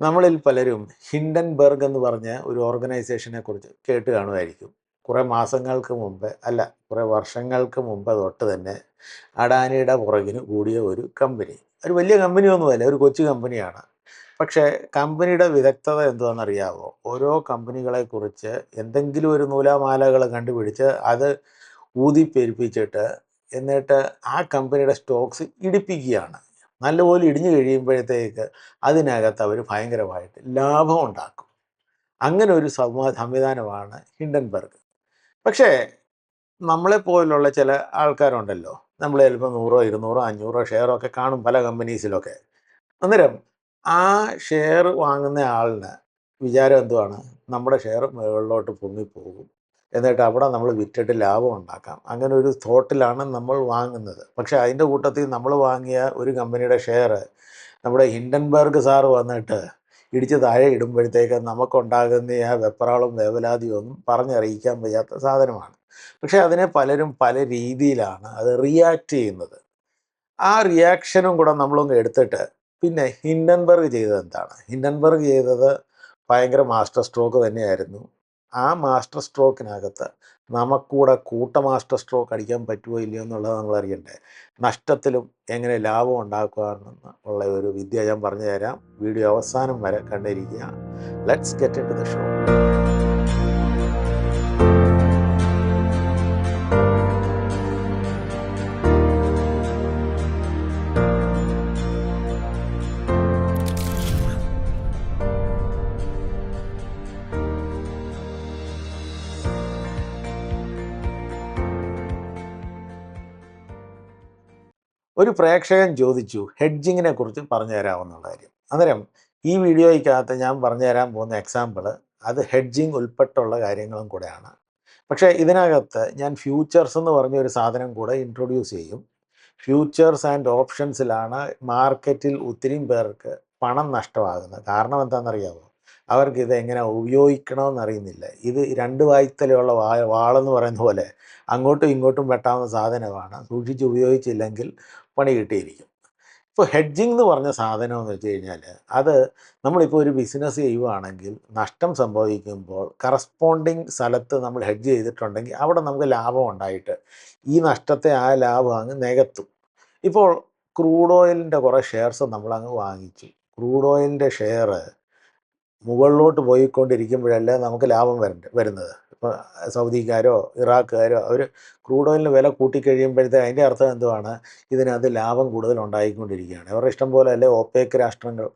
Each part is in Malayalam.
നമ്മളിൽ പലരും ഹിൻഡൻബർഗ് എന്ന് പറഞ്ഞ ഒരു ഓർഗനൈസേഷനെ കുറിച്ച് കേട്ട് കാണുമായിരിക്കും. കുറേ മാസങ്ങൾക്ക് മുമ്പ് അല്ല കുറേ വർഷങ്ങൾക്ക് മുമ്പ് തൊട്ട് തന്നെ അഡാനിയുടെ പുറകിന് കൂടിയ ഒരു കമ്പനി. ഒരു വലിയ കമ്പനിയൊന്നുമല്ല ഒരു കൊച്ചു കമ്പനിയാണ്. പക്ഷേ കമ്പനിയുടെ വിദഗ്ധത എന്താണെന്നറിയാവോ? ഓരോ കമ്പനികളെക്കുറിച്ച് എന്തെങ്കിലും ഒരു നൂലാമാലകൾ കണ്ടുപിടിച്ച് അത് ഊതിപ്പെരുപ്പിച്ചിട്ട് എന്നിട്ട് ആ കമ്പനിയുടെ സ്റ്റോക്സ് ഇടിപ്പിക്കുകയാണ്. നല്ലപോലെ ഇടിഞ്ഞു കഴിയുമ്പോഴത്തേക്ക് അതിനകത്ത് അവർ ഭയങ്കരമായിട്ട് ലാഭം ഉണ്ടാക്കും. അങ്ങനെ ഒരു സംവാ സംവിധാനമാണ് ഹിൻഡൻബർഗ്. പക്ഷേ നമ്മളെപ്പോലുള്ള ചില ആൾക്കാരുണ്ടല്ലോ നമ്മൾ ചിലപ്പോൾ നൂറോ ഇരുന്നൂറോ അഞ്ഞൂറോ ഷെയറോ ഒക്കെ കാണും പല കമ്പനീസിലൊക്കെ. അന്നേരം ആ ഷെയർ വാങ്ങുന്ന ആളിന് വിചാരം എന്തുവാണ്? നമ്മുടെ ഷെയർ മുകളിലോട്ട് പൊങ്ങിപ്പോകും എന്നിട്ട് അവിടെ നമ്മൾ വിറ്റിട്ട് ലാഭം ഉണ്ടാക്കാം. അങ്ങനെ ഒരു തോട്ടിലാണ് നമ്മൾ വാങ്ങുന്നത്. പക്ഷേ അതിന്റെ കൂട്ടത്തിൽ നമ്മൾ വാങ്ങിയ ഒരു കമ്പനിയുടെ ഷെയർ നമ്മുടെ ഹിൻഡൻബർഗ് സാർ വന്നിട്ട് ഇടിച്ച് താഴെ ഇടുമ്പോഴത്തേക്ക് നമുക്കുണ്ടാകുന്ന ആ വെപ്രാളും വേവലാതിയും ഒന്നും പറഞ്ഞറിയിക്കാൻ വയ്യാത്ത സാധനമാണ്. പക്ഷേ അതിനെ പലരും പല രീതിയിലാണ് അത് റിയാക്ട് ചെയ്യുന്നത്. ആ റിയാക്ഷനും കൂടെ നമ്മളൊന്ന് എടുത്തിട്ട് പിന്നെ ഹിൻഡൻബർഗ് ചെയ്തത് എന്താണ്? ഹിൻഡൻബർഗ് ചെയ്തത് ഭയങ്കര മാസ്റ്റർ സ്ട്രോക്ക് തന്നെയായിരുന്നു. ആ മാസ്റ്റർ സ്ട്രോക്കിനകത്ത് നമുക്കൂടെ കൂട്ട മാസ്റ്റർ സ്ട്രോക്ക് അടിക്കാൻ പറ്റുമോ ഇല്ലയോ എന്നുള്ളത് നമ്മൾ അറിയണ്ടേ. നഷ്ടത്തിലും എങ്ങനെ ലാഭം ഉണ്ടാക്കുകയെന്ന് ഉള്ള ഒരു വിദ്യ ഞാൻ പറഞ്ഞു തരാം വീഡിയോ അവസാനം വരെ കണ്ടിരിക്കുക let's get into the show ഒരു പ്രേക്ഷകൻ ചോദിച്ചു ഹെഡ്ജിങ്ങിനെ കുറിച്ച് പറഞ്ഞു തരാമെന്നുള്ള കാര്യം. അന്നേരം ഈ വീഡിയോയ്ക്കകത്ത് ഞാൻ പറഞ്ഞു തരാൻ പോകുന്ന എക്സാമ്പിൾ അത് ഹെഡ്ജിങ് ഉൾപ്പെട്ടുള്ള കാര്യങ്ങളും കൂടെയാണ്. പക്ഷേ ഇതിനകത്ത് ഞാൻ ഫ്യൂച്ചേഴ്സ് എന്ന് പറഞ്ഞ ഒരു സാധനം കൂടെ ഇൻട്രൊഡ്യൂസ് ചെയ്യും. ഫ്യൂച്ചേഴ്സ് ആൻഡ് ഓപ്ഷൻസിലാണ് മാർക്കറ്റിൽ ഒത്തിരിയും പേർക്ക് പണം നഷ്ടമാകുന്നത്. കാരണം എന്താണെന്നറിയാമോ അവർക്ക് ഇത് എങ്ങനെ ഉപയോഗിക്കണമെന്നറിയുന്നില്ല ഇത് രണ്ട് വായ്ത്തലയുള്ള വാ വാളെന്ന് പറയുന്ന പോലെ അങ്ങോട്ടും ഇങ്ങോട്ടും വെട്ടാവുന്ന സാധനമാണ്. സൂക്ഷിച്ച് ഉപയോഗിച്ചില്ലെങ്കിൽ പണി കിട്ടിയിരിക്കും. ഇപ്പോൾ ഹെഡ്ജിങ് എന്ന് പറഞ്ഞ സാധനം എന്ന് വെച്ച് കഴിഞ്ഞാൽ അത് നമ്മളിപ്പോൾ ഒരു ബിസിനസ് ചെയ്യുവാണെങ്കിൽ നഷ്ടം സംഭവിക്കുമ്പോൾ കറസ്പോണ്ടിങ് സ്ഥലത്ത് നമ്മൾ ഹെഡ്ജ് ചെയ്തിട്ടുണ്ടെങ്കിൽ അവിടെ നമുക്ക് ലാഭം ഉണ്ടായിട്ട് ഈ നഷ്ടത്തെ ആ ലാഭം അങ്ങ് നികത്തും. ഇപ്പോൾ ക്രൂഡ് ഓയിലിന്റെ കുറേ ഷെയർസ് നമ്മളങ്ങ് വാങ്ങിച്ചു. ക്രൂഡ് ഓയിലിന്റെ ഷെയർ മുകളിലോട്ട് പോയിക്കൊണ്ടിരിക്കുമ്പോഴല്ലേ നമുക്ക് ലാഭം വരണ്ട വരുന്നത്. ഇപ്പോൾ സൗദിക്കാരോ ഇറാഖുകാരോ അവർ ക്രൂഡ് ഓയിലിന് വില കൂട്ടിക്കഴിയുമ്പോഴത്തെ അതിന്റെ അർത്ഥം എന്തുവാണ്? ഇതിനകത്ത് ലാഭം കൂടുതൽ ഉണ്ടായിക്കൊണ്ടിരിക്കുകയാണ്. അവരുടെ ഇഷ്ടം പോലെ അല്ലേ ഒപ്പേക്ക് രാഷ്ട്രങ്ങൾ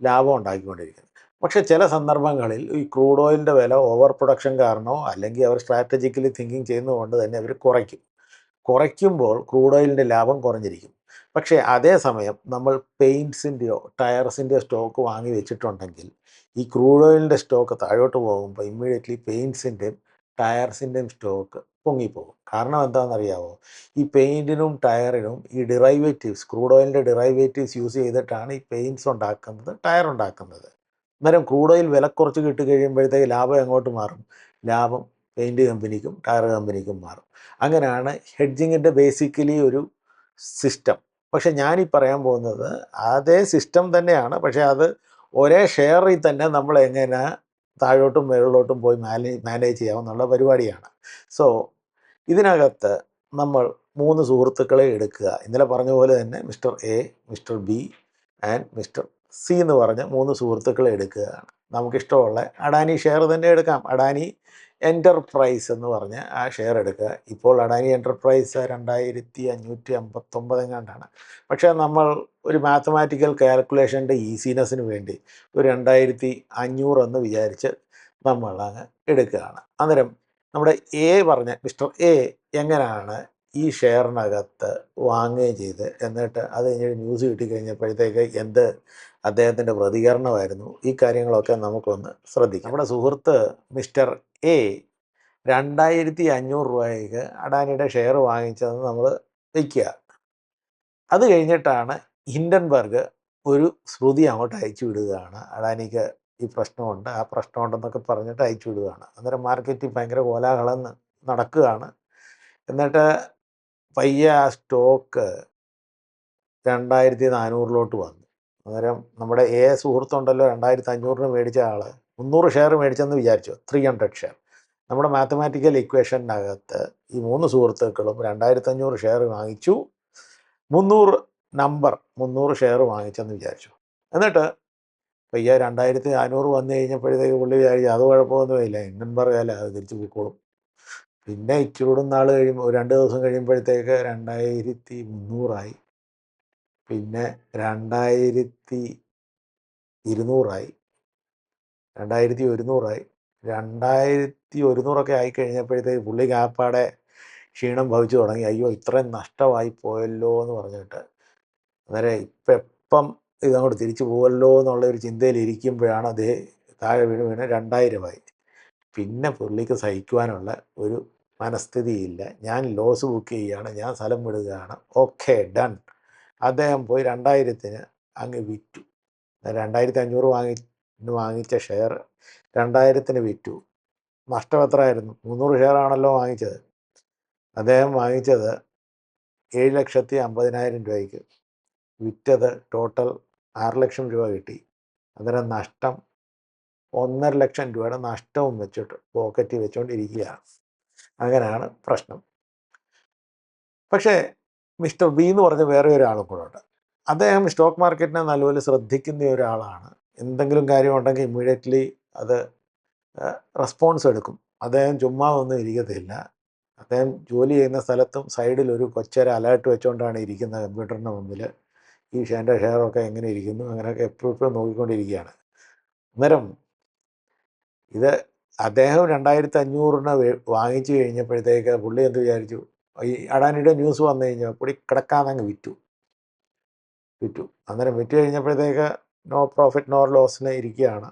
ലാഭം ഉണ്ടാക്കിക്കൊണ്ടിരിക്കുന്നത് പക്ഷേ ചില സന്ദർഭങ്ങളിൽ ഈ ക്രൂഡ് ഓയിലിന്റെ വില ഓവർ പ്രൊഡക്ഷൻ കാരണമോ അല്ലെങ്കിൽ അവർ സ്ട്രാറ്റജിക്കലി തിങ്കിങ് ചെയ്യുന്നതുകൊണ്ട് തന്നെ അവർ കുറയ്ക്കും. കുറയ്ക്കുമ്പോൾ ക്രൂഡ് ഓയിലിന്റെ ലാഭം കുറഞ്ഞിരിക്കും. പക്ഷേ അതേസമയം നമ്മൾ പെയിന്റ്സിന്റെയോ ടയർസിന്റെയോ സ്റ്റോക്ക് വാങ്ങി വെച്ചിട്ടുണ്ടെങ്കിൽ ഈ ക്രൂഡ് ഓയിലിന്റെ സ്റ്റോക്ക് താഴോട്ട് പോകുമ്പോൾ ഇമ്മീഡിയറ്റ്ലി പെയിന്റ്സിന്റെയും ടയർസിന്റെയും സ്റ്റോക്ക് പൊങ്ങിപ്പോകും. കാരണം എന്താണെന്നറിയാമോ ഈ പെയിന്റിനും ടയറിനും ഈ ഡിറൈവേറ്റീവ്സ് ക്രൂഡ് ഓയിലിന്റെ ഡിറൈവേറ്റീവ്സ് യൂസ് ചെയ്തിട്ടാണ് ഈ പെയിന്റ്സ് ഉണ്ടാക്കുന്നത് ടയർ ഉണ്ടാക്കുന്നത്. അന്നേരം ക്രൂഡ് ഓയിൽ വില കുറച്ച് കിട്ടി കഴിയുമ്പോഴത്തേക്ക് ലാഭം എങ്ങോട്ട് മാറും? ലാഭം പെയിന്റ് കമ്പനിക്കും ടയർ കമ്പനിക്കും മാറും. അങ്ങനെയാണ് ഹെഡ്ജിങ്ങിന്റെ ബേസിക്കലി ഒരു സിസ്റ്റം പക്ഷേ ഞാനീ പറയാൻ പോകുന്നത് അതേ സിസ്റ്റം തന്നെയാണ്. പക്ഷേ അത് ഒരേ ഷെയറിൽ തന്നെ നമ്മൾ എങ്ങനെ താഴോട്ടും മുകളിലോട്ടും പോയി മാനേജ് മാനേജ് ചെയ്യാമെന്നുള്ള പരിപാടിയാണ്. സോ ഇതിനകത്ത് നമ്മൾ മൂന്ന് സുഹൃത്തുക്കളെ എടുക്കുക. ഇന്നലെ പറഞ്ഞ പോലെ തന്നെ mister A mister B and mister C എന്ന് പറഞ്ഞ മൂന്ന് സുഹൃത്തുക്കളെ എടുക്കുകയാണ്. നമുക്കിഷ്ടമുള്ള അഡാനി ഷെയർ തന്നെ എടുക്കാം. അഡാനി എന്റർപ്രൈസ് എന്ന് പറഞ്ഞ് ആ ഷെയർ എടുക്കുക. ഇപ്പോൾ അഡാനി എന്റർപ്രൈസ് രണ്ടായിരത്തി അഞ്ഞൂറ്റി അമ്പത്തൊമ്പത് എങ്ങാണ്ടാണ് പക്ഷേ നമ്മൾ ഒരു മാത്തമാറ്റിക്കൽ കാൽക്കുലേഷന്റെ ഈസിനെസ്സിന് വേണ്ടി ഒരു രണ്ടായിരത്തി അഞ്ഞൂറെന്ന് വിചാരിച്ച് നമ്മൾ അങ്ങ് എടുക്കുകയാണ്. അന്നേരം നമ്മുടെ എ പറഞ്ഞ മിസ്റ്റർ എ എങ്ങനെയാണ് ഈ ഷെയറിനകത്ത് വാങ്ങുകയും ചെയ്ത് എന്നിട്ട് അത് കഴിഞ്ഞ് ന്യൂസ് കിട്ടിക്കഴിഞ്ഞപ്പോഴത്തേക്ക് എന്ത് അദ്ദേഹത്തിന്റെ പ്രതികരണമായിരുന്നു? ഈ കാര്യങ്ങളൊക്കെ നമുക്കൊന്ന് ശ്രദ്ധിക്കാം. നമ്മുടെ സുഹൃത്ത് മിസ്റ്റർ എ രണ്ടായിരത്തി അഞ്ഞൂറ് രൂപയ്ക്ക് അഡാനിയുടെ ഷെയർ വാങ്ങിച്ചതെന്ന് നമ്മൾ വയ്ക്കുക. അത് കഴിഞ്ഞിട്ടാണ് ഹിൻഡൻബർഗ് ഒരു ശ്രുതി അങ്ങോട്ട് അയച്ചു വിടുകയാണ്. അഡാനിക്ക് ഈ പ്രശ്നമുണ്ട്. ആ പ്രശ്നമുണ്ടെന്നൊക്കെ പറഞ്ഞിട്ട് അയച്ചു വിടുകയാണ്. അന്നേരം മാർക്കറ്റിൽ ഭയങ്കര കോലാഹലം നടക്കുകയാണ്. എന്നിട്ട് പയ്യെ ആ സ്റ്റോക്ക് രണ്ടായിരത്തി നാനൂറിലോട്ട് വന്നു. അന്നേരം നമ്മുടെ എ സുഹൃത്തുണ്ടല്ലോ രണ്ടായിരത്തി അഞ്ഞൂറിന് മേടിച്ച ആൾ മുന്നൂറ് ഷെയർ മേടിച്ചെന്ന് വിചാരിച്ചു. Three hundred share. നമ്മുടെ മാത്തമാറ്റിക്കൽ ഇക്വേഷനകത്ത് ഈ മൂന്ന് സുഹൃത്തുക്കളും രണ്ടായിരത്തി അഞ്ഞൂറ് ഷെയർ വാങ്ങിച്ചു. മുന്നൂറ് നമ്പർ മുന്നൂറ് ഷെയർ വാങ്ങിച്ചെന്ന് വിചാരിച്ചു. എന്നിട്ട് പയ്യ രണ്ടായിരത്തി നാനൂറ് വന്നു കഴിഞ്ഞപ്പോഴത്തേക്ക് പുള്ളി വിചാരിച്ചു അത് കുഴപ്പമൊന്നുമില്ല എണ്ണൻ പറയാല്ല അത് തിരിച്ചു പോയിക്കോളും പിന്നെ ഇച്ചിരൂടും നാൾ കഴിയുമ്പോൾ രണ്ട് ദിവസം കഴിയുമ്പോഴത്തേക്ക് രണ്ടായിരത്തി മുന്നൂറായി. പിന്നെ രണ്ടായിരത്തി ഇരുന്നൂറായി. രണ്ടായിരത്തി ഒരുന്നൂറായി. രണ്ടായിരത്തി ഒരുന്നൂറൊക്കെ ആയി കഴിഞ്ഞപ്പോഴത്തേക്ക് പുള്ളി കാപ്പാടെ ക്ഷീണം ഭവിച്ചു തുടങ്ങി. അയ്യോ ഇത്രയും നഷ്ടമായി പോയല്ലോ എന്ന് പറഞ്ഞിട്ട് അന്നേരം ഇപ്പം എപ്പം ഇതങ്ങോട്ട് തിരിച്ചു പോകല്ലോ എന്നുള്ള ഒരു ചിന്തയിൽ ഇരിക്കുമ്പോഴാണ് അതേ താഴെ വീണ് വീണ് രണ്ടായിരമായി. പിന്നെ പുള്ളിക്ക് സഹിക്കുവാനുള്ള ഒരു മനസ്ഥിതിയില്ല. ഞാൻ ലോസ് ബുക്ക് ചെയ്യുകയാണ് ഞാൻ സ്ഥലം വിടുകയാണ്. Okay done. അദ്ദേഹം പോയി രണ്ടായിരത്തിന് അങ്ങ് വിറ്റു. രണ്ടായിരത്തി അഞ്ഞൂറ് വാങ്ങി വാങ്ങിച്ച ഷെയർ രണ്ടായിരത്തിന് വിറ്റു. നഷ്ടം എത്രയായിരുന്നു? മുന്നൂറ് ഷെയർ ആണല്ലോ വാങ്ങിച്ചത്. അദ്ദേഹം വാങ്ങിച്ചത് ഏഴ് ലക്ഷത്തി അമ്പതിനായിരം രൂപയ്ക്ക്. വിറ്റത് ടോട്ടൽ ആറ് ലക്ഷം രൂപ കിട്ടി. അന്നേരം നഷ്ടം ഒന്നര ലക്ഷം രൂപയുടെ നഷ്ടവും വെച്ചിട്ട് പോക്കറ്റിൽ വെച്ചുകൊണ്ടിരിക്കുകയാണ് അങ്ങനെയാണ് പ്രശ്നം. പക്ഷേ മിസ്റ്റർ ബി എന്ന് പറഞ്ഞ വേറെ ഒരാളും കൂടെ ഉണ്ട്. അദ്ദേഹം സ്റ്റോക്ക് മാർക്കറ്റിനെ നല്ലപോലെ ശ്രദ്ധിക്കുന്ന ഒരാളാണ്. എന്തെങ്കിലും കാര്യമുണ്ടെങ്കിൽ ഇമ്മീഡിയറ്റ്ലി അത് റെസ്പോൺസ് എടുക്കും. അദ്ദേഹം ചുമ്മാ ഒന്നും ഇരിക്കത്തില്ല. അദ്ദേഹം ജോലി ചെയ്യുന്ന സ്ഥലത്തും സൈഡിൽ ഒരു കൊച്ചര അലേർട്ട് വെച്ചുകൊണ്ടാണ് ഇരിക്കുന്നത് കമ്പ്യൂട്ടറിന്റെ മുമ്പിൽ ഈ ഷെയറിന്റെ ഷെയറൊക്കെ എങ്ങനെ ഇരിക്കുന്നു അങ്ങനെയൊക്കെ എപ്പോഴും എപ്പോഴും നോക്കിക്കൊണ്ടിരിക്കുകയാണ്. അന്നേരം ഇത് അദ്ദേഹം രണ്ടായിരത്തി അഞ്ഞൂറിന് വാങ്ങിച്ചു കഴിഞ്ഞപ്പോഴത്തേക്ക് പുള്ളി എന്ത് വിചാരിച്ചു? ഈ അഡാനിയുടെ ന്യൂസ് വന്നു കഴിഞ്ഞാൽ പുള്ളി കിടക്കാന്നങ്ങ് വിറ്റു. വിറ്റു. അന്നേരം വിറ്റ് കഴിഞ്ഞപ്പോഴത്തേക്ക് നോ പ്രോഫിറ്റ് നോ ലോസിന് ഇരിക്കുകയാണ്.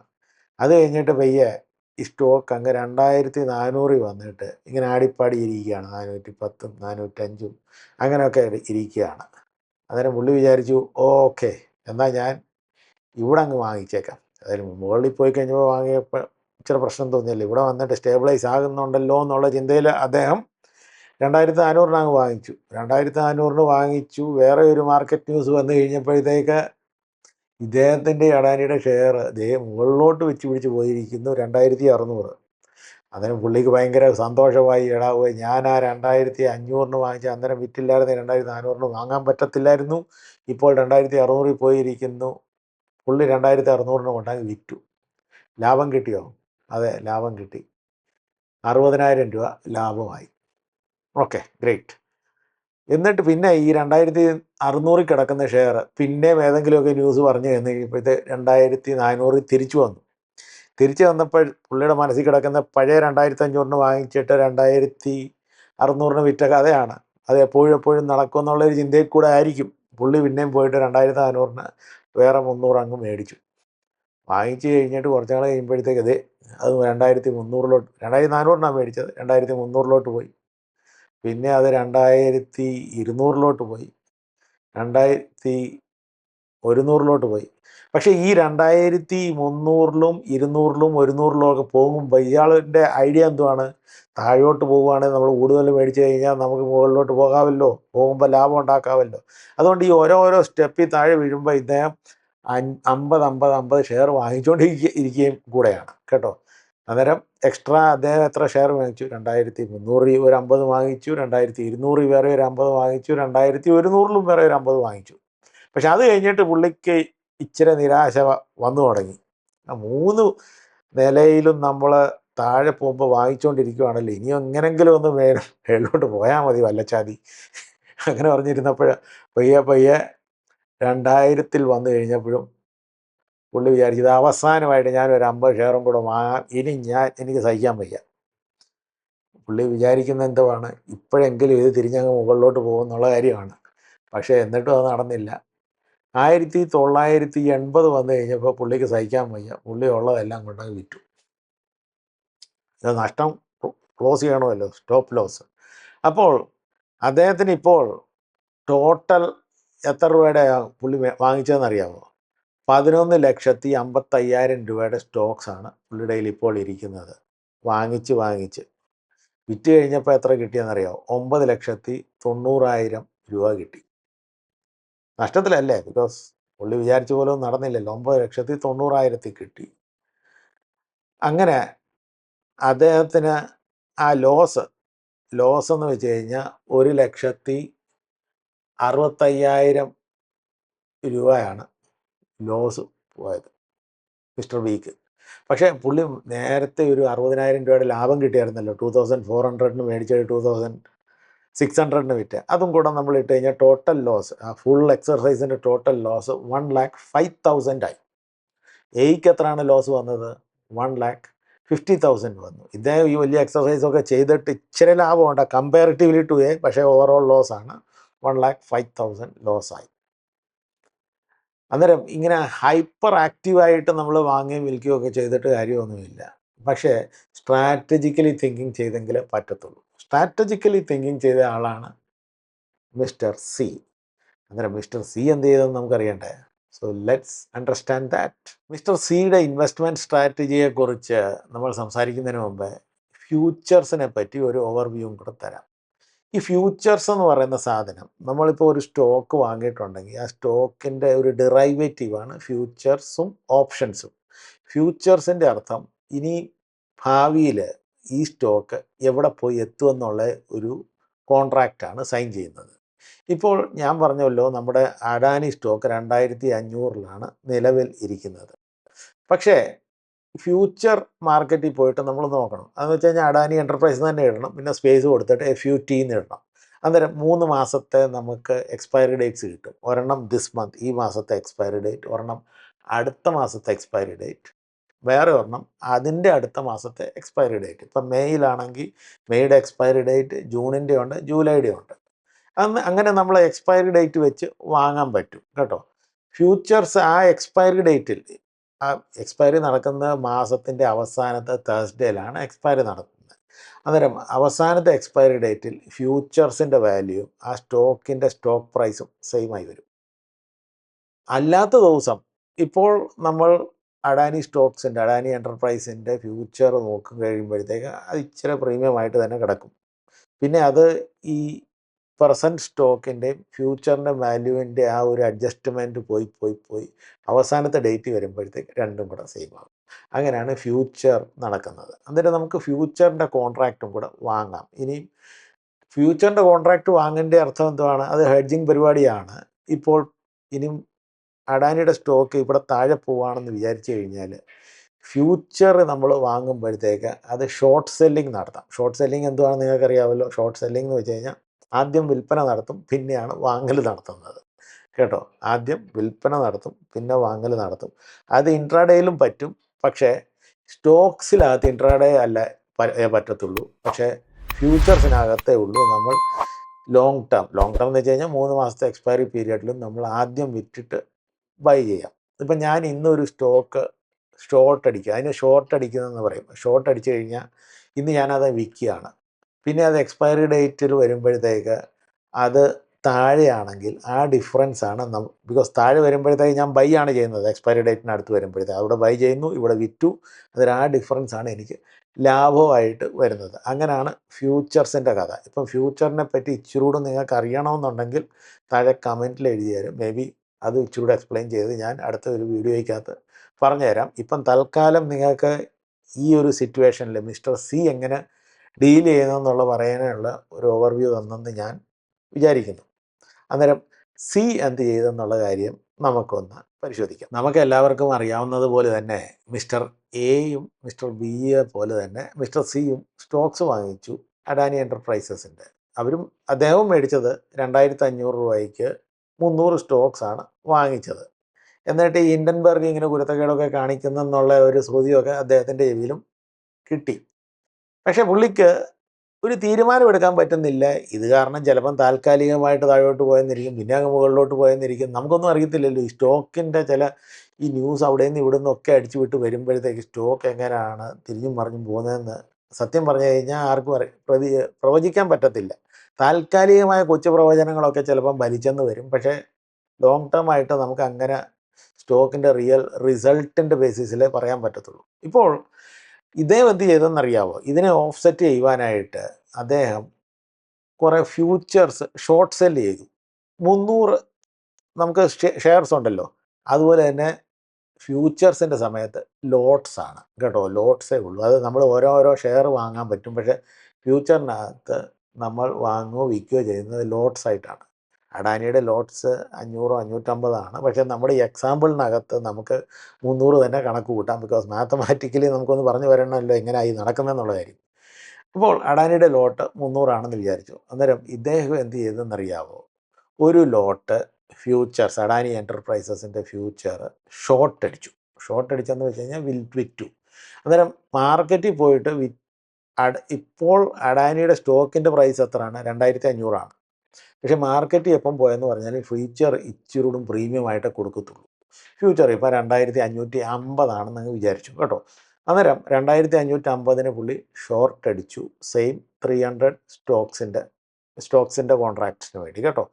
അത് കഴിഞ്ഞിട്ട് പയ്യെ ഈ സ്റ്റോക്ക് അങ്ങ് രണ്ടായിരത്തി നാനൂറിൽ വന്നിട്ട് ഇങ്ങനെ ആടിപ്പാടി ഇരിക്കുകയാണ്. നാനൂറ്റി പത്തും നാനൂറ്റഞ്ചും അങ്ങനെയൊക്കെ ഇരിക്കുകയാണ്. അന്നേരം പുള്ളി വിചാരിച്ചു ഓക്കെ എന്നാൽ ഞാൻ ഇവിടെ അങ്ങ് വാങ്ങിച്ചേക്കാം. അതായത് മുകളിൽ പോയി കഴിഞ്ഞപ്പോൾ വാങ്ങിയപ്പോൾ ഇച്ചിരി പ്രശ്നം തോന്നിയല്ലോ? ഇവിടെ വന്നിട്ട് സ്റ്റേബിളൈസ് ആകുന്നുണ്ടല്ലോ എന്നുള്ള ചിന്തയിൽ അദ്ദേഹം രണ്ടായിരത്തി നാനൂറിന് അങ്ങ് വാങ്ങിച്ചു. രണ്ടായിരത്തി നാനൂറിന് വാങ്ങിച്ചു. വേറെ ഒരു മാർക്കറ്റ് ന്യൂസ് വന്നു കഴിഞ്ഞപ്പോഴത്തേക്ക് ഇദ്ദേഹത്തിന്റെ അഡാനിയുടെ ഷെയർ ദേ മുകളിലോട്ട് വെച്ച് പിടിച്ച് പോയിരിക്കുന്നു രണ്ടായിരത്തി അറുന്നൂറ്. അതിന് പുള്ളിക്ക് ഭയങ്കര സന്തോഷമായി ഇടാവുക ഞാൻ ആ രണ്ടായിരത്തി അഞ്ഞൂറിന് വാങ്ങിച്ച അന്നേരം വിറ്റില്ലായിരുന്നു രണ്ടായിരത്തി നാനൂറിന് വാങ്ങാൻ പറ്റത്തില്ലായിരുന്നു. ഇപ്പോൾ രണ്ടായിരത്തി അറുന്നൂറിൽ പോയിരിക്കുന്നു. പുള്ളി രണ്ടായിരത്തി അറുന്നൂറിന് കൊണ്ടാങ്ങി വിറ്റു. ലാഭം കിട്ടിയോ? അതെ ലാഭം കിട്ടി. അറുപതിനായിരം രൂപ ലാഭമായി. Okay great. എന്നിട്ട് പിന്നെ ഈ രണ്ടായിരത്തി അറുന്നൂറിൽ കിടക്കുന്ന ഷെയർ പിന്നെയും ഏതെങ്കിലുമൊക്കെ ന്യൂസ് പറഞ്ഞു കഴിഞ്ഞ് കഴിഞ്ഞപ്പോഴത്തെ രണ്ടായിരത്തി നാനൂറിൽ തിരിച്ചു വന്നു. തിരിച്ചു വന്നപ്പോൾ പുള്ളിയുടെ മനസ്സിൽ കിടക്കുന്ന പഴയ രണ്ടായിരത്തി അഞ്ഞൂറിന് വാങ്ങിച്ചിട്ട് രണ്ടായിരത്തി അറുന്നൂറിന് വിറ്റ കഥയാണ്. അത് എപ്പോഴും എപ്പോഴും നടക്കുമെന്നുള്ളൊരു ചിന്തയിൽ കൂടെ ആയിരിക്കും. പുള്ളി പിന്നെയും പോയിട്ട് രണ്ടായിരത്തി നാനൂറിന് വേറെ മുന്നൂറ് അങ്ങ് മേടിച്ചു. വാങ്ങിച്ചു കഴിഞ്ഞിട്ട് കുറച്ച് നാൾ കഴിയുമ്പോഴത്തേക്ക് അതെ അത് രണ്ടായിരത്തി മുന്നൂറിലോട്ട് രണ്ടായിരത്തി നാനൂറിനാണ് മേടിച്ചത്. രണ്ടായിരത്തി മുന്നൂറിലോട്ട് പോയി. പിന്നെ അത് രണ്ടായിരത്തി ഇരുന്നൂറിലോട്ട് പോയി. രണ്ടായിരത്തി ഒരുന്നൂറിലോട്ട് പോയി. പക്ഷേ ഈ രണ്ടായിരത്തി മുന്നൂറിലും ഇരുന്നൂറിലും ഒരുന്നൂറിലും ഒക്കെ പോകുമ്പോൾ ഇയാളുടെ ഐഡിയ എന്തുവാണ്? താഴോട്ട് പോവുകയാണെങ്കിൽ നമ്മൾ കൂടുതൽ മേടിച്ച് കഴിഞ്ഞാൽ നമുക്ക് മുകളിലോട്ട് പോകാമല്ലോ. പോകുമ്പോൾ ലാഭം ഉണ്ടാക്കാമല്ലോ. അതുകൊണ്ട് ഈ ഓരോ ഓരോ സ്റ്റെപ്പിൽ താഴെ വീഴുമ്പോൾ ഇദ്ദേഹം അമ്പത് അമ്പത് അമ്പത് ഷെയർ വാങ്ങിച്ചുകൊണ്ടിരിക്കുക ഇരിക്കുകയും കൂടെയാണ്. കേട്ടോ? അന്നേരം എക്സ്ട്രാ അദ്ദേഹം എത്ര ഷെയർ വാങ്ങിച്ചു? രണ്ടായിരത്തി മുന്നൂറ് ഒരു അമ്പത് വാങ്ങിച്ചു. രണ്ടായിരത്തി ഇരുന്നൂറ് വേറെ ഒരു അമ്പത് വാങ്ങിച്ചു. രണ്ടായിരത്തി ഒരുന്നൂറിലും വേറെ ഒരു അമ്പത് വാങ്ങിച്ചു. പക്ഷെ അത് കഴിഞ്ഞിട്ട് പുള്ളിക്ക് ഇച്ചിരി നിരാശ വന്നു തുടങ്ങി. മൂന്ന് നിലയിലും നമ്മൾ താഴെ പോകുമ്പോൾ വാങ്ങിച്ചുകൊണ്ടിരിക്കുവാണല്ലോ ഇനി എങ്ങനെങ്കിലും ഒന്ന് വേണം മേളിലോട്ട് പോയാൽ മതി വല്ലച്ചാതി. അങ്ങനെ പറഞ്ഞിരുന്നപ്പോൾ പയ്യെ പയ്യെ രണ്ടായിരത്തിൽ വന്നു കഴിഞ്ഞപ്പോഴും പുള്ളി വിചാരിച്ചത് അവസാനമായിട്ട് ഞാൻ ഒരു അമ്പത് ഷെയറും കൂടെ വാങ്ങാം ഇനി ഞാൻ എനിക്ക് സഹിക്കാൻ വയ്യ. പുള്ളി വിചാരിക്കുന്ന എന്തുവാണ്? ഇപ്പോഴെങ്കിലും ഇത് തിരിഞ്ഞങ്ങ് മുകളിലോട്ട് പോകുമെന്നുള്ള കാര്യമാണ്. പക്ഷേ എന്നിട്ടും അത് നടന്നില്ല. ആയിരത്തി തൊള്ളായിരത്തി എൺപത് വന്നു കഴിഞ്ഞപ്പോൾ പുള്ളിക്ക് സഹിക്കാൻ വയ്യ. പുള്ളി ഉള്ളതെല്ലാം കൊണ്ടങ്ങ് വിറ്റു. ഇത് നഷ്ടം ക്ലോസ് ചെയ്യണമല്ലോ സ്റ്റോപ്പ് ലോസ് അപ്പോൾ അദ്ദേഹത്തിന് ഇപ്പോൾ ടോട്ടൽ എത്ര രൂപയുടെ പുള്ളി വാങ്ങിച്ചതെന്നറിയാമോ? പതിനൊന്ന് ലക്ഷത്തി അമ്പത്തയ്യായിരം രൂപയുടെ സ്റ്റോക്സാണ് പുള്ളിയുടെ കയ്യിൽ ഇപ്പോൾ ഇരിക്കുന്നത്. വാങ്ങിച്ച് വാങ്ങിച്ച്. വിറ്റ് കഴിഞ്ഞപ്പോൾ എത്ര കിട്ടിയെന്നറിയാമോ? ഒമ്പത് ലക്ഷത്തി തൊണ്ണൂറായിരം രൂപ കിട്ടി. നഷ്ടത്തിലല്ലേ? ബിക്കോസ് പുള്ളി വിചാരിച്ച പോലെ ഒന്നും നടന്നില്ലല്ലോ. ഒമ്പത് ലക്ഷത്തി തൊണ്ണൂറായിരത്തി കിട്ടി. അങ്ങനെ അദ്ദേഹത്തിന് ആ ലോസ് ലോസ് എന്ന് വെച്ച് കഴിഞ്ഞാൽ ഒരു ലക്ഷത്തി അറുപത്തയ്യായിരം രൂപയാണ് ലോസ് പോയത് മിസ്റ്റർ ബിക്ക് പക്ഷേ പുള്ളി നേരത്തെ ഒരു അറുപതിനായിരം രൂപയുടെ ലാഭം കിട്ടിയായിരുന്നല്ലോ. ടു തൗസൻഡ് ഫോർ ഹൺഡ്രഡിന് മേടിച്ചത് ടു തൗസൻഡ് സിക്സ് ഹൺഡ്രഡിന് വിറ്റ്. അതും കൂടെ നമ്മൾ ഇട്ട് കഴിഞ്ഞാൽ total loss full എക്സർസൈസിന്റെ total loss one lakh five thousand ആയി. എയ്ക്ക് എത്രയാണ് ലോസ് വന്നത്? വൺ ലാക്ക് ഫിഫ്റ്റി തൗസൻഡ് വന്നു. ഇദ്ദേഹം ഈ വലിയ എക്സർസൈസ് ഒക്കെ ചെയ്തിട്ട് ഇച്ചിരി ലാഭമുണ്ട് കമ്പാരിറ്റീവ്ലി ടു എ പക്ഷേ ഓവറോൾ ലോസാണ് വൺ ലാക്ക് ഫൈവ് തൗസൻഡ് ലോസായി അന്നേരം ഇങ്ങനെ ഹൈപ്പർ ആക്റ്റീവായിട്ട് നമ്മൾ വാങ്ങുകയും വിൽക്കുകയും ഒക്കെ ചെയ്തിട്ട് കാര്യമൊന്നുമില്ല. പക്ഷേ സ്ട്രാറ്റജിക്കലി തിങ്കിങ് ചെയ്തെങ്കിൽ പറ്റത്തുള്ളൂ. സ്ട്രാറ്റജിക്കലി തിങ്കിങ് ചെയ്ത ആളാണ് മിസ്റ്റർ സി അങ്ങനെ മിസ്റ്റർ സി എന്ത് ചെയ്തെന്ന് നമുക്കറിയണ്ടേ? So let's understand that mister സിയുടെ ഇൻവെസ്റ്റ്മെന്റ് സ്ട്രാറ്റജിയെക്കുറിച്ച് നമ്മൾ സംസാരിക്കുന്നതിന് മുമ്പ് ഫ്യൂച്ചേഴ്സിനെ പറ്റി ഒരു ഓവർവ്യൂവും കൂടെ തരാം. ഈ ഫ്യൂച്ചേഴ്സ് എന്ന് പറയുന്ന സാധനം നമ്മളിപ്പോൾ ഒരു സ്റ്റോക്ക് വാങ്ങിയിട്ടുണ്ടെങ്കിൽ ആ സ്റ്റോക്കിന്റെ ഒരു ഡിറൈവേറ്റീവാണ് ഫ്യൂച്ചേഴ്സും ഓപ്ഷൻസും ഫ്യൂച്ചേഴ്സിന്റെ അർത്ഥം ഇനി ഭാവിയിൽ ഈ സ്റ്റോക്ക് എവിടെ പോയി എത്തുമെന്നുള്ള ഒരു കോൺട്രാക്റ്റാണ് സൈൻ ചെയ്യുന്നത്. ഇപ്പോൾ ഞാൻ പറഞ്ഞല്ലോ നമ്മുടെ അഡാനി സ്റ്റോക്ക് രണ്ടായിരത്തി അഞ്ഞൂറിലാണ് നിലവിൽ ഇരിക്കുന്നത്. പക്ഷേ ഫ്യൂച്ചർ മാർക്കറ്റിൽ പോയിട്ട് നമ്മൾ നോക്കണം. അതെന്ന് വെച്ച് കഴിഞ്ഞാൽ അഡാനി എന്റർപ്രൈസ് തന്നെ ഇടണം. പിന്നെ സ്പേസ് കൊടുത്തിട്ട് എഫ് യു ടി എന്ന് ഇടണം. അന്നേരം മൂന്ന് മാസത്തെ നമുക്ക് എക്സ്പയറി ഡേറ്റ്സ് കിട്ടും. ഒരെണ്ണം ദിസ് മന്ത് ഈ മാസത്തെ എക്സ്പയറി ഡേറ്റ്. ഒരെണ്ണം അടുത്ത മാസത്തെ എക്സ്പയറി ഡേറ്റ്. വേറെ ഒരെണ്ണം അതിന്റെ അടുത്ത മാസത്തെ എക്സ്പയറി ഡേറ്റ് ഇപ്പം മെയ്യിലാണെങ്കിൽ മെയ്യുടെ എക്സ്പയറി ഡേറ്റ് ജൂണിന്റെ ഉണ്ട് ജൂലൈയുടെ ഉണ്ട്. അന്ന് അങ്ങനെ നമ്മൾ എക്സ്പയറി ഡേറ്റ് വെച്ച് വാങ്ങാൻ പറ്റും കേട്ടോ. ഫ്യൂച്ചേഴ്സ് ആ എക്സ്പയറി ഡേറ്റിൽ ആ എക്സ്പയറി നടക്കുന്ന മാസത്തിന്റെ അവസാനത്തെ തേഴ്സ്ഡേയിലാണ് എക്സ്പയറി നടക്കുന്നത് അന്നേരം അവസാനത്തെ എക്സ്പയറി ഡേറ്റിൽ ഫ്യൂച്ചേഴ്സിന്റെ വാല്യൂ ആ സ്റ്റോക്കിന്റെ സ്റ്റോക്ക് പ്രൈസും സെയിമായി വരും. അല്ലാത്ത ദിവസം ഇപ്പോൾ നമ്മൾ അഡാനി സ്റ്റോക്സിന്റെ അഡാനി എന്റർപ്രൈസിന്റെ ഫ്യൂച്ചർ നോക്കും കഴിയുമ്പോഴത്തേക്ക് അത് ഇച്ചിരി പ്രീമിയം ആയിട്ട് തന്നെ കിടക്കും. പിന്നെ അത് ഈ പ്രസന്റ് സ്റ്റോക്കിന്റെയും ഫ്യൂച്ചറിന്റെ വാല്യൂവിന്റെ ആ ഒരു അഡ്ജസ്റ്റ്മെന്റ് പോയി പോയി പോയി അവസാനത്തെ ഡേറ്റ് വരുമ്പോഴത്തേക്ക് രണ്ടും കൂടെ സെയിം ആകും അങ്ങനെയാണ് ഫ്യൂച്ചർ നടക്കുന്നത്. എന്നിട്ട് നമുക്ക് ഫ്യൂച്ചറിന്റെ കോൺട്രാക്റ്റും കൂടെ വാങ്ങാം. ഇനി ഫ്യൂച്ചറിന്റെ കോൺട്രാക്റ്റ് വാങ്ങേണ്ട അർത്ഥം എന്തുവാണ്? അത് ഹെഡ്ജിങ് പരിപാടിയാണ്. ഇപ്പോൾ ഇനിയും അഡാനിയുടെ സ്റ്റോക്ക് ഇവിടെ താഴെ പോവുകയാണെന്ന് വിചാരിച്ചു കഴിഞ്ഞാൽ ഫ്യൂച്ചർ നമ്മൾ വാങ്ങുമ്പോഴത്തേക്ക് അത് ഷോർട്ട് സെല്ലിംഗ് നടത്താം. ഷോർട്ട് സെല്ലിംഗ് എന്തുവാണെന്ന് നിങ്ങൾക്കറിയാമല്ലോ ഷോർട്ട് സെല്ലിംഗ് എന്ന് വെച്ച് കഴിഞ്ഞാൽ ആദ്യം വിൽപ്പന നടത്തും പിന്നെയാണ് വാങ്ങൽ നടത്തുന്നത്. കേട്ടോ? ആദ്യം വിൽപ്പന നടത്തും പിന്നെ വാങ്ങൽ നടത്തും. അത് ഇൻട്രാഡേയിലും പറ്റും. പക്ഷേ സ്റ്റോക്സിനകത്ത് ഇൻട്രാഡേ അല്ല പറ്റത്തുള്ളൂ. പക്ഷേ ഫ്യൂച്ചേഴ്സിനകത്തേ ഉള്ളൂ നമ്മൾ ലോങ് ടേം ലോങ് ടേം എന്ന് വെച്ച് കഴിഞ്ഞാൽ മൂന്ന് മാസത്തെ എക്സ്പയറി പീരിയഡിലും നമ്മൾ ആദ്യം വിറ്റിട്ട് ബൈ ചെയ്യാം. ഇപ്പം ഞാൻ ഇന്നൊരു സ്റ്റോക്ക് ഷോർട്ട് അടിക്കുക അതിന് ഷോർട്ട് അടിക്കുന്നതെന്ന് പറയും. ഷോർട്ട് അടിച്ചു കഴിഞ്ഞാൽ ഇന്ന് ഞാനത് വിൽക്കുകയാണ്. പിന്നെ അത് എക്സ്പയറി ഡേറ്റിൽ വരുമ്പോഴത്തേക്ക് അത് താഴെയാണെങ്കിൽ ആ ഡിഫറൻസ് ആണ് ബിക്കോസ് താഴെ വരുമ്പോഴത്തേക്ക് ഞാൻ ബൈ ആണ് ചെയ്യുന്നത്. എക്സ്പയറി ഡേറ്റിന് അടുത്ത് വരുമ്പോഴത്തേക്ക്. അവിടെ ബൈ ചെയ്യുന്നു ഇവിടെ വിറ്റു. അതിൽ ആ ഡിഫറൻസ് ആണ് എനിക്ക് ലാഭമായിട്ട് വരുന്നത്. അങ്ങനെയാണ് ഫ്യൂച്ചേഴ്സിന്റെ കഥ. ഇപ്പം ഫ്യൂച്ചറിനെ പറ്റി ഇച്ചിരി കൂടെ നിങ്ങൾക്ക് അറിയണമെന്നുണ്ടെങ്കിൽ താഴെ കമന്റിൽ എഴുതി തരും മേ ബി അത് ഇച്ചിരി കൂടെ എക്സ്പ്ലെയിൻ ചെയ്ത് ഞാൻ അടുത്ത ഒരു വീഡിയോയ്ക്കകത്ത് പറഞ്ഞുതരാം. ഇപ്പം തൽക്കാലം നിങ്ങൾക്ക് ഈ ഒരു സിറ്റുവേഷനിൽ മിസ്റ്റർ സി എങ്ങനെ ഡീൽ ചെയ്യുന്നു എന്നുള്ള പറയാനുള്ള ഒരു ഓവർവ്യൂ തന്നെന്ന് ഞാൻ വിചാരിക്കുന്നു. അന്നേരം സി എന്ത് ചെയ്തെന്നുള്ള കാര്യം നമുക്കൊന്ന് പരിശോധിക്കാം. നമുക്ക് എല്ലാവർക്കും അറിയാവുന്നത് പോലെ തന്നെ മിസ്റ്റർ എയും മിസ്റ്റർ ബിയെ പോലെ തന്നെ മിസ്റ്റർ സിയും സ്റ്റോക്സ് വാങ്ങിച്ചു. അഡാനി എന്റർപ്രൈസസിന്റെ അവരും അദ്ദേഹവും മേടിച്ചത് രണ്ടായിരത്തി അഞ്ഞൂറ് രൂപയ്ക്ക് മുന്നൂറ് സ്റ്റോക്സാണ് വാങ്ങിച്ചത്. എന്നിട്ട് ഈ ഇൻഡൻബർഗ് ഇങ്ങനെ കുരുത്തക്കേടൊക്കെ കാണിക്കുന്നെന്നുള്ള ഒരു ശ്രുതിയൊക്കെ അദ്ദേഹത്തിന്റെ ചെവിയിലും കിട്ടി. പക്ഷേ പുള്ളിക്ക് ഒരു തീരുമാനമെടുക്കാൻ പറ്റുന്നില്ല. ഇത് കാരണം ചിലപ്പം താൽക്കാലികമായിട്ട് താഴോട്ട് പോയെന്നിരിക്കും പിന്നെ അങ്ങ് മുകളിലോട്ട് പോയെന്നിരിക്കും. നമുക്കൊന്നും അറിയത്തില്ലല്ലോ ഈ സ്റ്റോക്കിന്റെ ചില ഈ ന്യൂസ് അവിടെ നിന്ന് ഇവിടെ നിന്നൊക്കെ അടിച്ചു വിട്ട് വരുമ്പോഴത്തേക്ക് സ്റ്റോക്ക് എങ്ങനെയാണ് തിരിഞ്ഞും മറിഞ്ഞും പോകുന്നതെന്ന് സത്യം പറഞ്ഞു കഴിഞ്ഞാൽ ആർക്കും പ്രതി പ്രവചിക്കാൻ പറ്റത്തില്ല. താൽക്കാലികമായ കൊച്ചു പ്രവചനങ്ങളൊക്കെ ചിലപ്പം ഭരിച്ചെന്ന് വരും. പക്ഷേ ലോങ് ടേം ആയിട്ട് നമുക്ക് അങ്ങനെ സ്റ്റോക്കിന്റെ റിയൽ റിസൾട്ടിന്റെ ബേസിസിലേ പറയാൻ പറ്റത്തുള്ളൂ. ഇപ്പോൾ ഇദ്ദേഹം എന്ത് ചെയ്തെന്നറിയാവോ ഇതിനെ ഓഫ്സെറ്റ് ചെയ്യുവാനായിട്ട് അദ്ദേഹം കുറേ ഫ്യൂച്ചേഴ്സ് ഷോർട്ട് സെൽ ചെയ്തു. മുന്നൂറ് നമുക്ക് ഷെയർസ് ഉണ്ടല്ലോ. അതുപോലെ തന്നെ ഫ്യൂച്ചേഴ്സിന്റെ സമയത്ത് ലോട്ട്സ് ആണ്. കേട്ടോ ലോട്ട്സേ ഉള്ളൂ. അത് നമ്മൾ ഓരോരോ ഷെയർ വാങ്ങാൻ പറ്റും. പക്ഷേ ഫ്യൂച്ചറിനകത്ത് നമ്മൾ വാങ്ങുകയോ വിൽക്കുകയോ ചെയ്യുന്നത് ലോട്ട്സ് ആയിട്ടാണ്. അഡാനിയുടെ ലോട്ട്സ് അഞ്ഞൂറോ അഞ്ഞൂറ്റമ്പതാണ്. പക്ഷേ നമ്മുടെ ഈ എക്സാമ്പിളിനകത്ത് നമുക്ക് മുന്നൂറ് തന്നെ കണക്ക് കൂട്ടാം. ബിക്കോസ് മാത്തമാറ്റിക്കലി നമുക്കൊന്ന് പറഞ്ഞു വരണമല്ലോ എങ്ങനെയായി നടക്കുന്നതെന്നുള്ള കാര്യം അപ്പോൾ അഡാനിയുടെ ലോട്ട് മുന്നൂറാണെന്ന് വിചാരിച്ചു. അന്നേരം ഇദ്ദേഹം എന്ത് ചെയ്തെന്നറിയാവോ? ഒരു ലോട്ട് ഫ്യൂച്ചേഴ്സ് അഡാനി എന്റർപ്രൈസസിന്റെ ഫ്യൂച്ചർ ഷോർട്ട് അടിച്ചു. ഷോർട്ട് അടിച്ചെന്ന് വെച്ച് കഴിഞ്ഞാൽ വിൽ വിറ്റു. അന്നേരം മാർക്കറ്റിൽ പോയിട്ട് വി അട ഇപ്പോൾ അഡാനിയുടെ സ്റ്റോക്കിന്റെ പ്രൈസ് എത്രയാണ്? രണ്ടായിരത്തി അഞ്ഞൂറാണ് പക്ഷേ മാർക്കറ്റ് എപ്പം പോയെന്ന് പറഞ്ഞാൽ ഫ്യൂച്ചർ ഇച്ചിരൂടും പ്രീമിയം ആയിട്ട് കൊടുക്കത്തുള്ളൂ. ഫ്യൂച്ചർ ഇപ്പോൾ രണ്ടായിരത്തി അഞ്ഞൂറ്റി അമ്പതാണെന്ന് വിചാരിച്ചു. കേട്ടോ? അന്നേരം രണ്ടായിരത്തി അഞ്ഞൂറ്റി അമ്പതിന് പുള്ളി ഷോർട്ട് അടിച്ചു. സെയിം ത്രീ ഹൺഡ്രഡ് സ്റ്റോക്സിന്റെ സ്റ്റോക്സിന്റെ കോൺട്രാക്ട്സിന് വേണ്ടി. കേട്ടോ?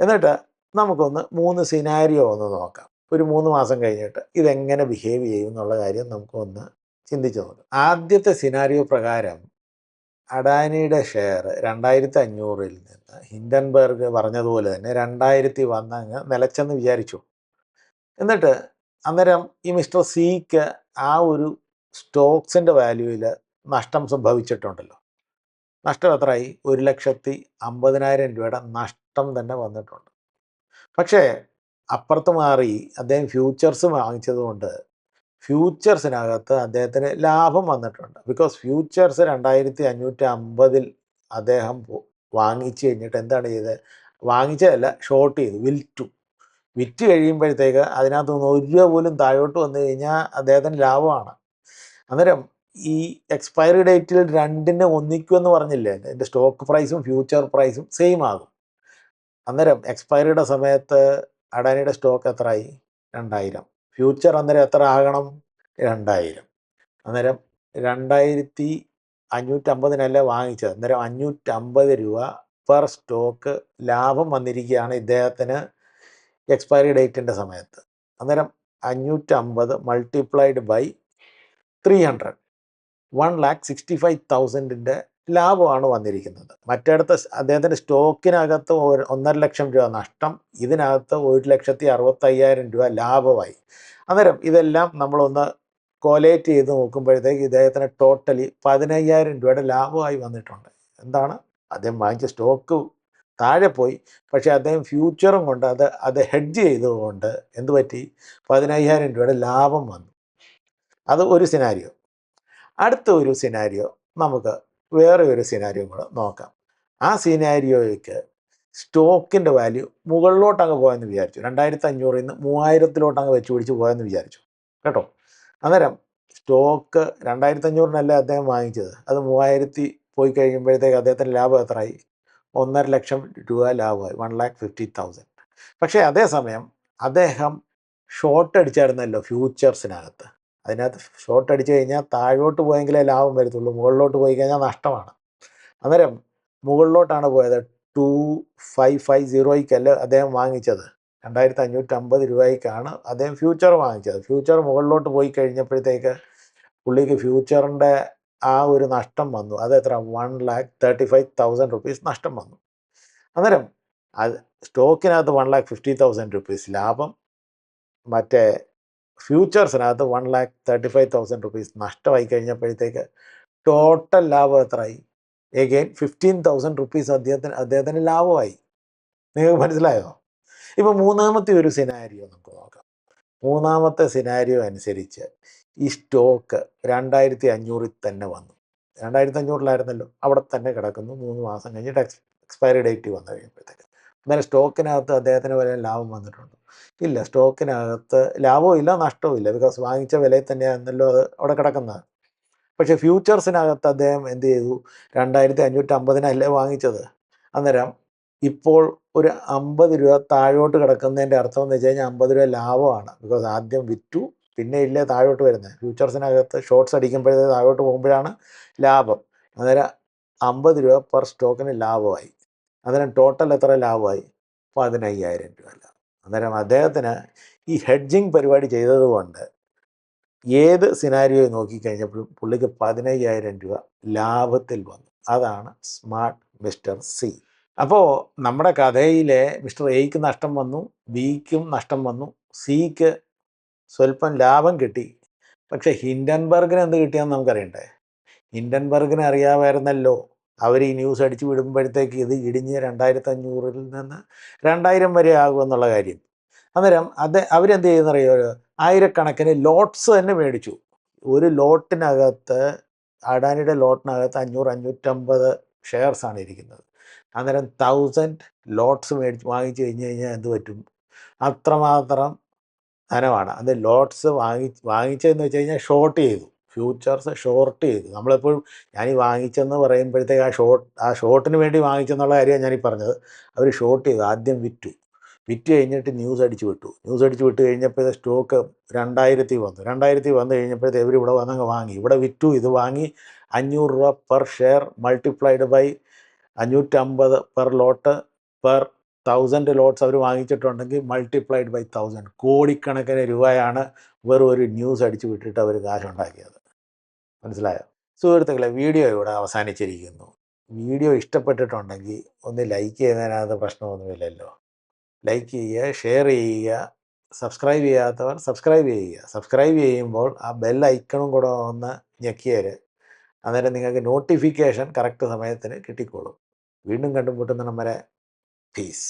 എന്നിട്ട് നമുക്കൊന്ന് മൂന്ന് സിനാരിയോ ഒന്ന് നോക്കാം. ഒരു മൂന്ന് മാസം കഴിഞ്ഞിട്ട് ഇതെങ്ങനെ ബിഹേവ് ചെയ്യും എന്നുള്ള കാര്യം നമുക്കൊന്ന് ചിന്തിച്ച് നോക്കുക ആദ്യത്തെ സിനാരിയോ പ്രകാരം അഡാനിയുടെ ഷെയർ രണ്ടായിരത്തി അഞ്ഞൂറിൽ നിന്ന് ഹിൻഡൻബർഗ് പറഞ്ഞതുപോലെ തന്നെ രണ്ടായിരത്തി വന്നങ്ങ് നിലച്ചെന്ന് വിചാരിച്ചു. എന്നിട്ട് അന്നേരം ഈ മിസ്റ്റർ സിക്ക് ആ ഒരു സ്റ്റോക്സിന്റെ വാല്യൂവിൽ നഷ്ടം സംഭവിച്ചിട്ടുണ്ടല്ലോ. നഷ്ടം എത്രയായി? ഒരു ലക്ഷത്തി അമ്പതിനായിരം രൂപയുടെ നഷ്ടം തന്നെ വന്നിട്ടുണ്ട്. പക്ഷേ അപ്പുറത്ത് മാറി അദ്ദേഹം ഫ്യൂച്ചേഴ്സ് വാങ്ങിച്ചതുകൊണ്ട് ഫ്യൂച്ചേഴ്സിനകത്ത് അദ്ദേഹത്തിന് ലാഭം വന്നിട്ടുണ്ട്. ബിക്കോസ് ഫ്യൂച്ചേഴ്സ് രണ്ടായിരത്തി അഞ്ഞൂറ്റി അമ്പതിൽ അദ്ദേഹം വാങ്ങിച്ചു കഴിഞ്ഞിട്ട് എന്താണ് ചെയ്തത്? വാങ്ങിച്ചതല്ല ഷോർട്ട് ചെയ്തു. വിൽറ്റു. വിറ്റ് കഴിയുമ്പോഴത്തേക്ക് അതിനകത്ത് നിന്ന് ഒരു രൂപ പോലും താഴോട്ട് വന്നു കഴിഞ്ഞാൽ അദ്ദേഹത്തിന് ലാഭമാണ്. അന്നേരം ഈ എക്സ്പയറി ഡേറ്റിൽ രണ്ടിനെ ഒന്നിക്കുമെന്ന് പറഞ്ഞില്ലേ? എന്റെ സ്റ്റോക്ക് പ്രൈസും ഫ്യൂച്ചർ പ്രൈസും സെയിം ആകും. അന്നേരം എക്സ്പയറിയുടെ സമയത്ത് അഡാനിയുടെ സ്റ്റോക്ക് എത്രയായി? രണ്ടായിരം. ഫ്യൂച്ചർ അന്നേരം എത്ര ആകണം? രണ്ടായിരം. അന്നേരം രണ്ടായിരത്തി അഞ്ഞൂറ്റമ്പതിനല്ലേ വാങ്ങിച്ചത്. അന്നേരം അഞ്ഞൂറ്റമ്പത് രൂപ പെർ സ്റ്റോക്ക് ലാഭം വന്നിരിക്കുകയാണ് ഇദ്ദേഹത്തിന് എക്സ്പയറി ഡേറ്റിന്റെ സമയത്ത്. അന്നേരം അഞ്ഞൂറ്റമ്പത് multiplied by three hundred one lakh sixty five തൗസൻഡിന്റെ ലാഭമാണ് വന്നിരിക്കുന്നത്. മറ്റിടത്ത് അദ്ദേഹത്തിന്റെ സ്റ്റോക്കിനകത്ത് ഒന്നര ലക്ഷം രൂപ നഷ്ടം. ഇതിനകത്ത് ഒരു ലക്ഷത്തി അറുപത്തയ്യായിരം രൂപ ലാഭമായി. അന്നേരം ഇതെല്ലാം നമ്മളൊന്ന് കോലേറ്റ് ചെയ്ത് നോക്കുമ്പോഴത്തേക്ക് ഇദ്ദേഹത്തിന് ടോട്ടലി പതിനയ്യായിരം രൂപയുടെ ലാഭമായി വന്നിട്ടുണ്ട്. എന്താണ്? അദ്ദേഹം വാങ്ങിച്ച സ്റ്റോക്ക് താഴെ പോയി. പക്ഷേ അദ്ദേഹം ഫ്യൂച്ചറും കൊണ്ട് അത് അത് ഹെഡ്ജ് ചെയ്തുകൊണ്ട് എന്ത് പറ്റി? പതിനയ്യായിരം രൂപയുടെ ലാഭം വന്നു. അത് ഒരു സിനാരിയോ. അടുത്ത ഒരു സിനാരിയോ നമുക്ക് വേറെ ഒരു സിനാരിയോ കൂടെ നോക്കാം. ആ സിനാരിയോയ്ക്ക് സ്റ്റോക്കിന്റെ വാല്യൂ മുകളിലോട്ട് അങ്ങ് പോയെന്ന് വിചാരിച്ചു. രണ്ടായിരത്തി അഞ്ഞൂറിൽ നിന്ന് മൂവായിരത്തിലോട്ട് അങ്ങ് വെച്ച് പിടിച്ച് പോയെന്ന് വിചാരിച്ചു. കേട്ടോ? അന്നേരം സ്റ്റോക്ക് രണ്ടായിരത്തി അഞ്ഞൂറിനല്ലേ അദ്ദേഹം വാങ്ങിച്ചത്? അത് മൂവായിരത്തി പോയി കഴിയുമ്പോഴത്തേക്ക് അദ്ദേഹത്തിന്റെ ലാഭം എത്രയായി? ഒന്നര ലക്ഷം രൂപ ലാഭമായി. One lakh fifty thousand. പക്ഷേ അതേസമയം അദ്ദേഹം ഷോർട്ട് അടിച്ചായിരുന്നല്ലോ ഫ്യൂച്ചേഴ്സിനകത്ത്. അതിനകത്ത് ഷോർട്ട് അടിച്ചു കഴിഞ്ഞാൽ താഴോട്ട് പോയെങ്കിലേ ലാഭം വരത്തുള്ളൂ മുകളിലോട്ട് പോയി കഴിഞ്ഞാൽ നഷ്ടമാണ്. അന്നേരം മുകളിലോട്ടാണ് പോയത്. ടു ഫൈവ് ഫൈവ് സീറോയ്ക്കല്ല അദ്ദേഹം വാങ്ങിച്ചത്. രണ്ടായിരത്തി അഞ്ഞൂറ്റമ്പത് രൂപയ്ക്കാണ് അദ്ദേഹം ഫ്യൂച്ചർ വാങ്ങിച്ചത്. ഫ്യൂച്ചർ മുകളിലോട്ട് പോയി കഴിഞ്ഞപ്പോഴത്തേക്ക് പുള്ളിക്ക് ഫ്യൂച്ചറിന്റെ ആ ഒരു നഷ്ടം വന്നു. അത് എത്ര? One lakh thirty five thousand rupees നഷ്ടം വന്നു. അന്നേരം അത് സ്റ്റോക്കിനകത്ത് one lakh fifty thousand rupees ലാഭം. മറ്റേ ഫ്യൂച്ചേഴ്സിനകത്ത് one lakh thirty five thousand rupees നഷ്ടമായി കഴിഞ്ഞപ്പോഴത്തേക്ക് ടോട്ടൽ ലാഭം എത്രയായി? എഗെയിൻ ഫിഫ്റ്റീൻ തൗസൻഡ് റുപ്പീസ് അദ്ദേഹത്തിന് അദ്ദേഹത്തിന് ലാഭമായി. നിങ്ങൾക്ക് മനസ്സിലായോ? ഇപ്പം മൂന്നാമത്തെ ഒരു സിനാരിയോ നമുക്ക് നോക്കാം. മൂന്നാമത്തെ സിനാരിയോ അനുസരിച്ച് ഈ സ്റ്റോക്ക് രണ്ടായിരത്തി അഞ്ഞൂറിൽ തന്നെ വന്നു. രണ്ടായിരത്തി അഞ്ഞൂറിലായിരുന്നല്ലോ അവിടെ തന്നെ കിടക്കുന്നു. മൂന്ന് മാസം കഴിഞ്ഞിട്ട് എക്സ് എക്സ്പയറി ഡേറ്റ് വന്നു കഴിയുമ്പോഴത്തേക്ക് എന്നാലും സ്റ്റോക്കിനകത്ത് അദ്ദേഹത്തിന് വലിയ ലാഭം വന്നിട്ടുണ്ട്. ഇല്ല സ്റ്റോക്കിനകത്ത് ലാഭവും ഇല്ല നഷ്ടവും ഇല്ല. ബിക്കോസ് വാങ്ങിച്ച വിലയിൽ തന്നെയാണല്ലോ അത് അവിടെ കിടക്കുന്നത്. പക്ഷേ ഫ്യൂച്ചേഴ്സിനകത്ത് അദ്ദേഹം എന്ത് ചെയ്തു? രണ്ടായിരത്തി അഞ്ഞൂറ്റി അമ്പതിനല്ലേ വാങ്ങിച്ചത്? അന്നേരം ഇപ്പോൾ ഒരു അമ്പത് രൂപ താഴോട്ട് കിടക്കുന്നതിന്റെ അർത്ഥം എന്ന് വെച്ച് കഴിഞ്ഞാൽ അമ്പത് രൂപ ലാഭമാണ്. ബിക്കോസ് ആദ്യം വിറ്റു പിന്നെ ഇല്ലേ താഴോട്ട് വരുന്നത്. ഫ്യൂച്ചേഴ്സിനകത്ത് ഷോർട്ട്സ് അടിക്കുമ്പോഴേ താഴോട്ട് പോകുമ്പോഴാണ് ലാഭം. അന്നേരം അമ്പത് രൂപ പെർ സ്റ്റോക്കിന് ലാഭമായി. അന്നേരം ടോട്ടൽ എത്ര ലാഭമായി? പതിനയ്യായിരം രൂപ ലാഭം. അന്നേരം അദ്ദേഹത്തിന് ഈ ഹെഡ്ജിങ് പരിപാടി ചെയ്തതുകൊണ്ട് ഏത് സിനാരിയോ നോക്കിക്കഴിഞ്ഞപ്പോഴും പുള്ളിക്ക് പതിനയ്യായിരം രൂപ ലാഭത്തിൽ വന്നു. അതാണ് സ്മാർട്ട് മിസ്റ്റർ സി. അപ്പോൾ നമ്മുടെ കഥയിലെ മിസ്റ്റർ എയ്ക്ക് നഷ്ടം വന്നു ബിക്കും നഷ്ടം വന്നു സിക്ക് സ്വല്പം ലാഭം കിട്ടി. പക്ഷേ ഹിൻഡൻബർഗിന് എന്ത് കിട്ടിയെന്ന് നമുക്കറിയണ്ടേ? ഹിൻഡൻബർഗിന് അറിയാമായിരുന്നല്ലോ. അവർ ഈ ന്യൂസ് അടിച്ചു വിടുമ്പോഴത്തേക്ക് ഇത് ഇടിഞ്ഞ് രണ്ടായിരത്തി അഞ്ഞൂറിൽ നിന്ന് രണ്ടായിരം വരെ ആകുമെന്നുള്ള കാര്യം. അന്നേരം അത് അവരെന്ത് ചെയ്യുന്നറിയോ? ആയിരക്കണക്കിന് ലോട്ട്സ് തന്നെ മേടിച്ചു. ഒരു ലോട്ടിനകത്ത് അഡാനിയുടെ ലോട്ടിനകത്ത് അഞ്ഞൂറ് അഞ്ഞൂറ്റമ്പത് ഷെയർസാണ് ഇരിക്കുന്നത്. അന്നേരം തൗസൻഡ് ലോട്ട്സ് മേടിച്ച് വാങ്ങിച്ചു കഴിഞ്ഞ് കഴിഞ്ഞാൽ എന്ത് പറ്റും? അത്രമാത്രം ധനമാണ്. അത് ലോട്ട്സ് വാങ്ങി വാങ്ങിച്ചതെന്ന് വെച്ച് കഴിഞ്ഞാൽ ഷോർട്ട് ചെയ്തു. ഫ്യൂച്ചേഴ്സ് ഷോർട്ട് ചെയ്തു. നമ്മളെപ്പോഴും ഞാൻ ഈ വാങ്ങിച്ചെന്ന് പറയുമ്പോഴത്തേക്ക് ആ ഷോർട്ട് ആ ഷോർട്ടിന് വേണ്ടി വാങ്ങിച്ചെന്നുള്ള കാര്യമാണ് ഞാനീ പറഞ്ഞത്. അവർ ഷോർട്ട് ചെയ്തു ആദ്യം വിറ്റു. വിറ്റ് കഴിഞ്ഞിട്ട് ന്യൂസ് അടിച്ച് വിട്ടു. ന്യൂസ് അടിച്ച് വിട്ട് കഴിഞ്ഞപ്പോൾ സ്റ്റോക്ക് രണ്ടായിരത്തി വന്നു. രണ്ടായിരത്തി വന്നു കഴിഞ്ഞപ്പോഴത്തെ ഇവർ ഇവിടെ വന്നങ്ങ് വാങ്ങി. ഇവിടെ വിറ്റു ഇത് വാങ്ങി. അഞ്ഞൂറ് രൂപ പെർ ഷെയർ മൾട്ടിപ്ലൈഡ് ബൈ അഞ്ഞൂറ്റമ്പത് per lot per thousand lots അവർ വാങ്ങിച്ചിട്ടുണ്ടെങ്കിൽ മൾട്ടിപ്ലൈഡ് ബൈ തൗസൻഡ്. കോടിക്കണക്കിന് രൂപയാണ് വെറും ഒരു ന്യൂസ് അടിച്ച് വിട്ടിട്ട് അവർ കാശുണ്ടാക്കിയത്. മനസ്സിലായോ? സുഹൃത്തുക്കളെ വീഡിയോ ഇവിടെ അവസാനിച്ചിരിക്കുന്നു. വീഡിയോ ഇഷ്ടപ്പെട്ടിട്ടുണ്ടെങ്കിൽ ഒന്ന് ലൈക്ക് ചെയ്യുന്നതിനകത്ത് പ്രശ്നമൊന്നുമില്ലല്ലോ. ലൈക്ക് ചെയ്യുക ഷെയർ ചെയ്യുക സബ്സ്ക്രൈബ് ചെയ്യാത്തവർ സബ്സ്ക്രൈബ് ചെയ്യുക. സബ്സ്ക്രൈബ് ചെയ്യുമ്പോൾ ആ ബെൽ ഐക്കണും കൂടെ ഒന്ന് ഞെക്കിയാൽ അന്നേരം നിങ്ങൾക്ക് നോട്ടിഫിക്കേഷൻ കറക്റ്റ് സമയത്തിന് കിട്ടിക്കോളും. വീണ്ടും കണ്ടുമുട്ടുന്ന നമ്മുടെ പീസ്